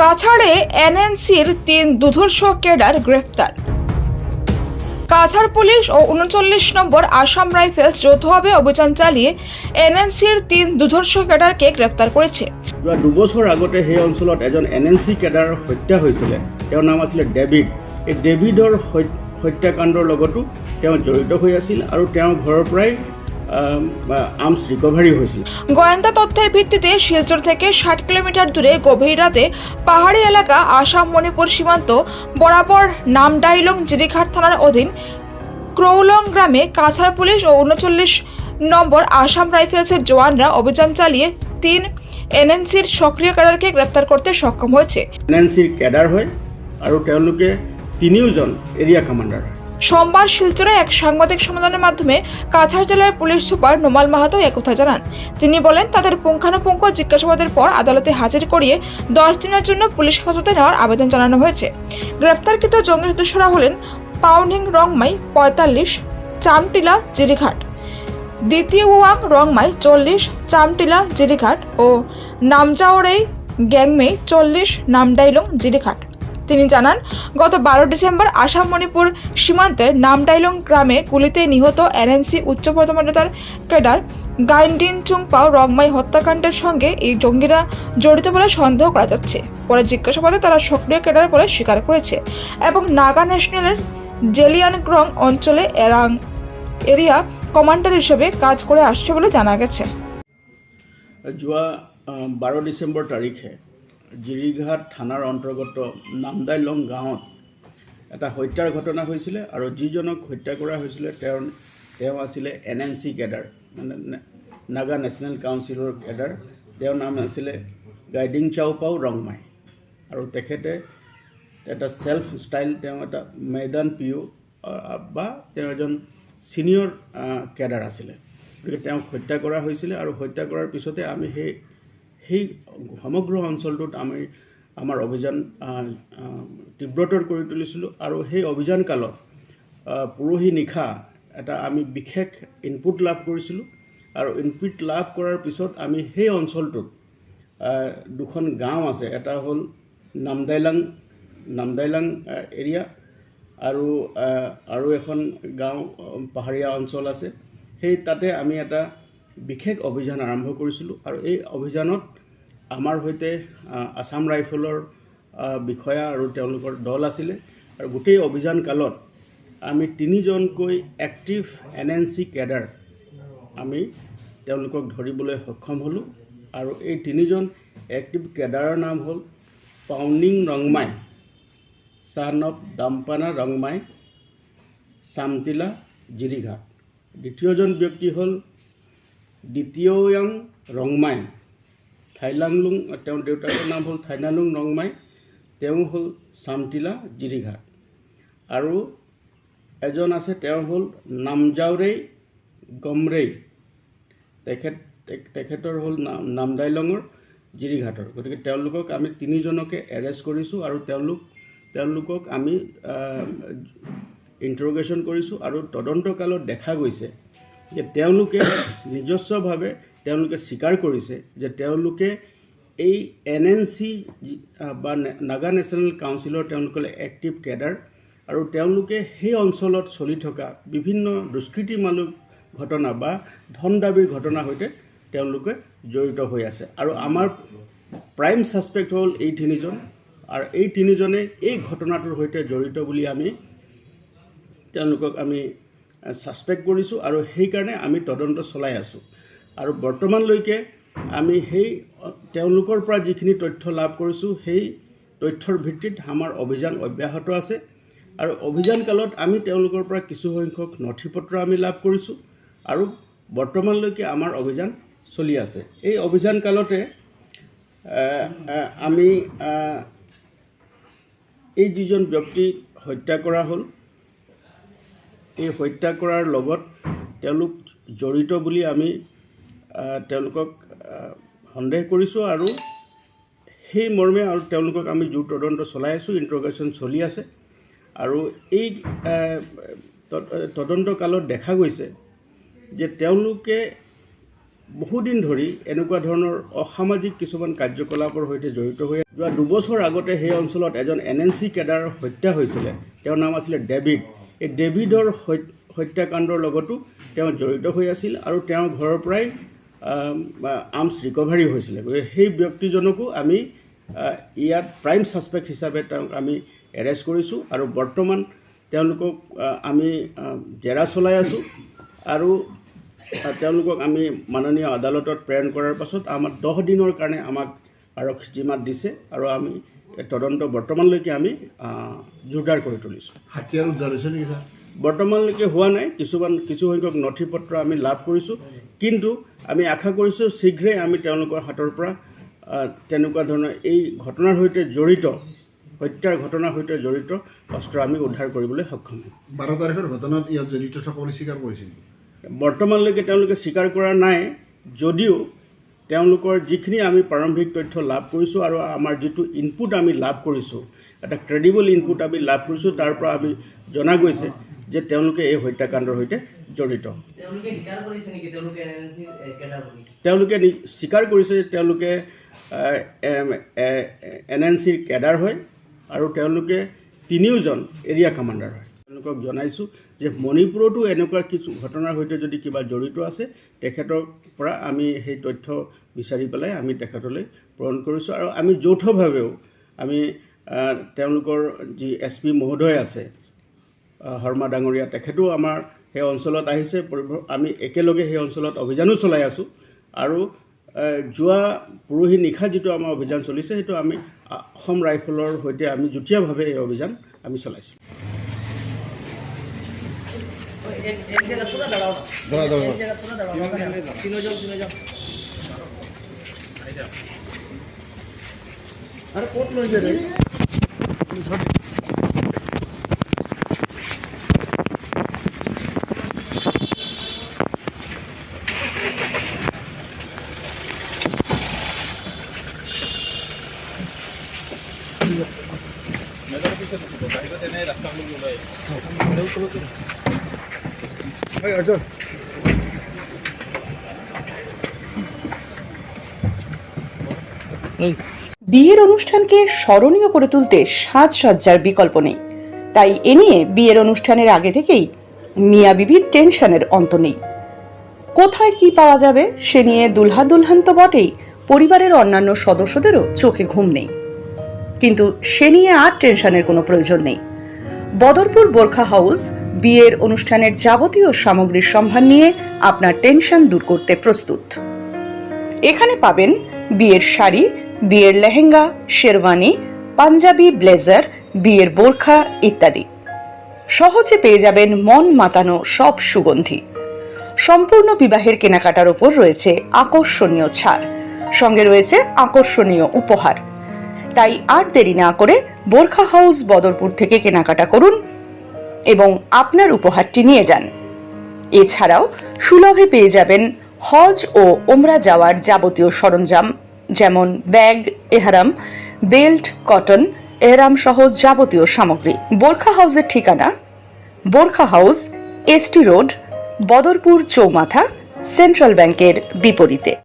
কাছাড়ে এনএনসির তিন দুধর্ষ ক্যাডার গ্রেফতার। কাছাড় পুলিশ ও উনচল্লিশ নম্বর আসাম ৰাইফেলছ যৌথভাৱে অভিযান চালিয়ে এনএনচিৰ তিন দুধৰ্ষ ক্যাডাৰকে গ্ৰেপ্তাৰ কৰিছে যোৱা দুবছৰ আগতে সেই অঞ্চলত এজন এন এন চি কেডাৰ হত্যা হৈছিলে। তেওঁৰ নাম আছিলে ডেভিড। এই ডেভিডৰ হত- হত্যাকাণ্ডৰ লগতো তেওঁ জড়িত হৈ আছিল আৰু তেওঁৰ ঘৰৰ পৰাই আৰ্মছ ৰিকভাৰী হৈছিল গোয়েন্দা তথ্যের ভিত্তিতে শিলচর থেকে ষাট কিলোমিটার দূরে গভীর রাতে পাহাড়ি এলাকা আসাম মণিপুর সীমান্ত বরাবর নামডাইলং জিরিঘাট থানার অধীন ক্রৌলং গ্রামে কাছাড় পুলিশ ও উনচল্লিশ নম্বর আসাম রাইফেলসের জওয়ানরা অভিযান চালিয়ে তিন এনএনসির সক্রিয় ক্যাডারকে গ্রেপ্তার করতে সক্ষম হয়েছে। এন এন চিৰ কেডাৰ হয় আৰু তেওঁলোকে তিনিওজন এৰিয়া কমাণ্ডাৰ সোমবার শিলচরে এক সাংবাদিক সম্মেলনের মাধ্যমে কাছাড় জেলার পুলিশ সুপার নোমাল মাহাতো একথা জানান। তিনি বলেন, তাদের পুঙ্খানুপুঙ্খ জিজ্ঞাসাবাদের পর আদালতে হাজির করিয়ে দশ দিনের জন্য পুলিশ হেফাজতে নেওয়ার আবেদন জানানো হয়েছে। গ্রেপ্তারকৃত জঙ্গি সদস্যরা হলেন পাউনিং রংমাই পঁয়তাল্লিশ, চামটিলা জিরিঘাট, দ্বিতীয় ওয়াং রংমাই চল্লিশ, চামটিলা জিরিঘাট ও নামজাওরেই গ্যাংমে চল্লিশ, নামডাইলং জিরিঘাট। তিনি জানান, গত বারো ডিসেম্বর আসাম মণিপুর সীমান্তের নামডাইলং গ্রামে গুলিতে নিহত এনএনসি উচ্চ পদমর্যাদার ক্যাডার গাইন্ডিন চুংপাও রংমাই হত্যাকাণ্ডের সঙ্গে এই জঙ্গিরা জড়িত বলে সন্দেহ করা যাচ্ছে। পরে জিজ্ঞাসাবাদে তারা সক্রিয় ক্যাডার বলে স্বীকার করেছে এবং নাগা ন্যাশনালের জেলিয়ানগ্রং অঞ্চলে এরাং এরিয়া কমান্ডার হিসেবে কাজ করে আসছে বলে জানা গেছে। যোৱা বাৰ ডিচেম্বৰ তাৰিখে জিৰিঘাট থানাৰ অন্তৰ্গত নামদাইলং গাঁৱত এটা হত্যাৰ ঘটনা হৈছিলে আৰু যিজনক হত্যা কৰা হৈছিলে তেওঁৰ, তেওঁ আছিলে এন এন চি কেডাৰ মানে নাগা নেশ্যনেল কাউন্সিলৰ কেডাৰ। তেওঁৰ নাম আছিলে গাইডিং চাওপাও ৰংমাই। আৰু তেখেতে এটা ছেল্ফ ষ্টাইল তেওঁ এটা মৈদান পি অ' বা তেওঁ এজন ছিনিয়ৰ কেডাৰ আছিলে। গতিকে তেওঁক হত্যা কৰা হৈছিলে আৰু হত্যা কৰাৰ পিছতে আমি সেই সেই সমগ্ৰ অঞ্চলটোত আমি আমাৰ অভিযান তীব্ৰতৰ কৰি তুলিছিলোঁ আৰু সেই অভিযান কালত পৰহি নিশা এটা আমি বিশেষ ইনপুট লাভ কৰিছিলোঁ আৰু ইনপুট লাভ কৰাৰ পিছত আমি সেই অঞ্চলটোত দুখন গাঁও আছে এটা হ'ল নামদাইলাং নামদাইলাং এৰিয়া আৰু আৰু এখন গাঁও পাহাৰীয়া অঞ্চল আছে। সেই তাতে আমি এটা বিশেষ অভিযান আৰম্ভ কৰিছিলোঁ আৰু এই অভিযানত আমাৰ সৈতে আছাম ৰাইফলৰ বিষয়া আৰু তেওঁলোকৰ দল আছিলে। আৰু গোটেই অভিযান কালত আমি তিনিজনকৈ active N N C cadre আমি তেওঁলোকক ধৰিবলৈ সক্ষম হ'লোঁ। আৰু এই তিনিজন এক্টিভ কেডাৰৰ নাম হ'ল পাউনিং ৰংমাই অফ দাম্পানা ৰংমাই চামটিলা জিৰিঘাট। দ্বিতীয়জন ব্যক্তি হ'ল দ্বিতীয়য়াং ৰংমাই। থাইলাংলুং তেওঁৰ দেউতাকৰ নাম হ'ল থাইলালুং ৰংমাই, তেওঁ হ'ল চামটিলা জিৰিঘাট। আৰু এজন আছে তেওঁ হ'ল নামজাওৰেই গমৰেই। তেখেত তেখেতৰ হ'ল নাম নামদাইলঙৰ জিৰিঘাটৰ। গতিকে তেওঁলোকক আমি তিনিজনকে এৰেষ্ট কৰিছোঁ আৰু তেওঁলোক, তেওঁলোকক আমি ইণ্টাৰগেশ্যন কৰিছোঁ আৰু তদন্তকালত দেখা গৈছে যে তেওঁলোকে নিজস্বভাৱে তেওঁলোকে স্বীকাৰ কৰিছে যে তেওঁলোকে এই এন এন চি বা নাগা নেশ্যনেল কাউন্সিলৰ তেওঁলোকে এক্টিভ কেডাৰ আৰু তেওঁলোকে সেই অঞ্চলত চলি থকা বিভিন্ন দুষ্কৃতিমূলক ঘটনা বা ধন দাবীৰ ঘটনাৰ সৈতে তেওঁলোকে জড়িত হৈ আছে। আৰু আমাৰ প্ৰাইম ছাছপেক্ট হ'ল এই তিনিজন আৰু এই তিনিজনে এই ঘটনাটোৰ সৈতে জড়িত বুলি আমি তেওঁলোকক আমি ছাছপেক্ট কৰিছোঁ আৰু সেইকাৰণে আমি তদন্ত চলাই আছোঁ। আৰু বৰ্তমানলৈকে আমি সেই তেওঁলোকৰ পৰা যিখিনি তথ্য লাভ কৰিছোঁ, সেই তথ্যৰ ভিত্তিত আমাৰ অভিযান অব্যাহত আছে। আৰু অভিযান কালত আমি তেওঁলোকৰ পৰা কিছুসংখ্যক নথি পত্ৰ আমি লাভ কৰিছোঁ আৰু বৰ্তমানলৈকে আমাৰ অভিযান চলি আছে। এই অভিযান কালতে আমি এই যিজন ব্যক্তিক হত্যা কৰা হ'ল এই হত্যা কৰাৰ লগত তেওঁলোক জড়িত বুলি আমি তেওঁলোকক সন্দেহ কৰিছোঁ আৰু সেই মৰ্মে আৰু তেওঁলোকক আমি জোৰ তদন্ত চলাই আছোঁ ইণ্টাৰগেশ্যন চলি আছে। আৰু এই আহ, ত- তদন্ত কালত দেখা গৈছে যে তেওঁলোকে বহুদিন ধৰি এনেকুৱা ধৰণৰ অসামাজিক কিছুমান কাৰ্যকলাপৰ সৈতে জড়িত হৈ যোৱা দুবছৰ আগতে সেই অঞ্চলত এজন এন এন চি কেডাৰ হত্যা হৈছিলে। তেওঁৰ নাম আছিলে ডেভিড এই ডেভিডৰ হত্যাকাণ্ডৰ লগতো তেওঁ জড়িত হৈ আছিল আৰু তেওঁৰ ঘৰৰ পৰাই আৰ্মছ ৰিকভাৰী হৈছিলে। গতিকে সেই ব্যক্তিজনকো আমি ইয়াত প্ৰাইম ছাছপেক্ট হিচাপে তেওঁক আমি এৰেষ্ট কৰিছোঁ আৰু বৰ্তমান তেওঁলোকক আমি জেৰা চলাই আছোঁ আৰু তেওঁলোকক আমি মাননীয় আদালতত প্ৰেৰণ কৰাৰ পাছত আমাৰ দহ দিনৰ কাৰণে আমাক আৰক্ষী জিমাত দিছে আৰু আমি তদন্ত বৰ্তমানলৈকে আমি জোৰদাৰ কৰি তুলিছোঁ। হাতিয়াৰ উদ্ধাৰ হৈছে নেকি ছাৰ? বৰ্তমানলৈকে হোৱা নাই কিছুমান কিছুসংখ্যক নথি পত্ৰ আমি লাভ কৰিছোঁ। কিন্তু আমি আশা কৰিছোঁ শীঘ্ৰেই আমি তেওঁলোকৰ হাতৰ পৰা তেনেকুৱা ধৰণৰ এই ঘটনাৰ সৈতে জড়িত হত্যাৰ ঘটনাৰ সৈতে জড়িত অস্ত্ৰ আমি উদ্ধাৰ কৰিবলৈ সক্ষম হ'ম। বাৰ তাৰিখৰ ঘটনাত ইয়াত জড়িত থকা বুলি স্বীকাৰ কৰিছিল বৰ্তমানলৈকে তেওঁলোকে স্বীকাৰ কৰা নাই যদিও তেওঁলোকৰ যিখিনি আমি প্ৰাৰম্ভিক তথ্য লাভ কৰিছোঁ আৰু আমাৰ যিটো ইনপুট আমি লাভ কৰিছোঁ এটা ক্ৰেডিবল ইনপুট আমি লাভ কৰিছোঁ তাৰ পৰা আমি জনা গৈছে যে তেওঁলোকে এই হত্যাকাণ্ডৰ সৈতে জড়িত। তেওঁলোকে স্বীকাৰ কৰিছে যে তেওঁলোকে এন এন চিৰ কেডাৰ হয় আৰু তেওঁলোকে তিনিওজন এৰিয়া কামাণ্ডাৰ হয়। তেওঁলোকক জনাইছোঁ যে মণিপুৰতো এনেকুৱা কিছু ঘটনাৰ সৈতে যদি কিবা জড়িত আছে, তেখেতৰ পৰা আমি সেই তথ্য বিচাৰি পেলাই আমি তেখেতলৈ প্ৰেৰণ কৰিছোঁ আৰু আমি যৌথভাৱেও আমি তেওঁলোকৰ যি এছ পি মহোদয় আছে শৰ্মা ডাঙৰীয়া, তেখেতো আমাৰ সেই অঞ্চলত আহিছে আমি একেলগে সেই অঞ্চলত অভিযানো চলাই আছোঁ আৰু যোৱা পৰহি নিশা যিটো আমাৰ অভিযান চলিছে, সেইটো আমি অসম ৰাইফলৰ সৈতে আমি যুটীয়াভাৱে এই অভিযান আমি চলাইছোঁ। এক এক জায়গা পুরা দাঁড়াও না এক জায়গা পুরা দাঁড়াও তিনজন তিনজন আৰু ক'ত লৈ যায় বিয়ের অনুষ্ঠানকে স্মরণীয় করে তুলতে সাজসজ্জার বিকল্প নেই। তাই এ নিয়ে বিয়ের অনুষ্ঠানের আগে থেকেই মিয়া বিবির টেনশনের অন্ত নেই। কোথায় কি পাওয়া যাবে সে নিয়ে দুলহা দুলহান তো বটেই, পরিবারের অন্যান্য সদস্যদেরও চোখে ঘুম নেই। কিন্তু সে নিয়ে আর টেনশনের কোনো প্রয়োজন নেই। বদরপুর বোরখা হাউস বিয়ের অনুষ্ঠানের যাবতীয় সামগ্রীর সম্ভার নিয়ে আপনার টেনশন দূর করতে প্রস্তুত। এখানে পাবেন বিয়ের শাড়ি, বিয়ের লেহেঙ্গা, শেরওয়ানি, পাঞ্জাবি, ব্লেজার, বিয়ের বোরখা ইত্যাদি। সহজে পেয়ে যাবেন মন মাতানো সব সুগন্ধি। সম্পূর্ণ বিবাহের কেনাকাটার ওপর রয়েছে আকর্ষণীয় ছাড়। সঙ্গে রয়েছে আকর্ষণীয় উপহার। তাই আর দেরি না করে বোরখা হাউস বদরপুর থেকে কেনাকাটা করুন এবং আপনার উপহারটি নিয়ে যান। এছাড়াও সুলভে পেয়ে যাবেন হজ ও ওমরা যাওয়ার যাবতীয় সরঞ্জাম, যেমন ব্যাগ, এহারাম, বেল্ট, কটন, এহরাম সহ যাবতীয় সামগ্রী। বোরখা হাউসের ঠিকানা? Burqa house ST road, Badarpur চৌমাথা, সেন্ট্রাল ব্যাংকের বিপরীতে।